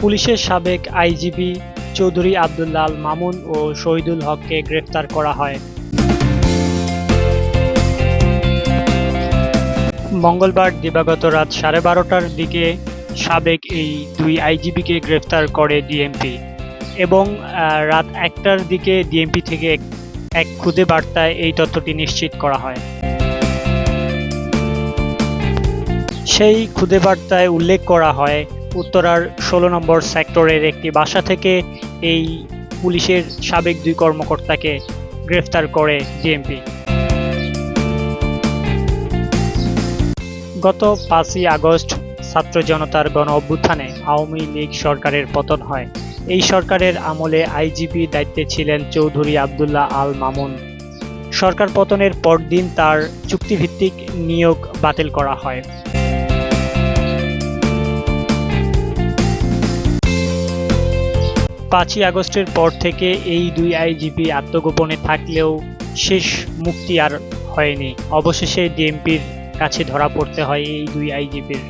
পুলিশের সাবেক আইজিপি চৌধুরী আবদুল্লাহ আল মামুন ও শহীদুল হককে গ্রেফতার করা হয়। মঙ্গলবার দিবাগত রাত সাড়ে বারোটার দিকে সাবেক এই দুই আইজিপিকে গ্রেফতার করে ডিএমপি এবং রাত একটার দিকে ডিএমপি থেকে এক খুদে বার্তায় এই তথ্যটি নিশ্চিত করা হয়। সেই খুদে বার্তায় উল্লেখ করা হয় উত্তরার ষোলো নম্বর সেক্টরের একটি বাসা থেকে এই পুলিশের সাবেক দুই কর্মকর্তাকে গ্রেফতার করে ডিএমপি। গত পাঁচই আগস্ট ছাত্র জনতার গণ অভ্যুত্থানে আওয়ামী লীগ সরকারের পতন হয়। এই সরকারের আমলে আইজিপি দায়িত্বে ছিলেন চৌধুরী আবদুল্লাহ আল মামুন। সরকার পতনের পরদিন তার চুক্তিভিত্তিক নিয়োগ বাতিল করা হয়। পাঁচই আগস্টের পর থেকে এই দুই আইজিপি আত্মগোপনে থাকলেও শেষ মুক্তি আর হয়নি। অবশেষে ডিএমপির কাছে ধরা পড়তে হয় এই দুই আইজিপির।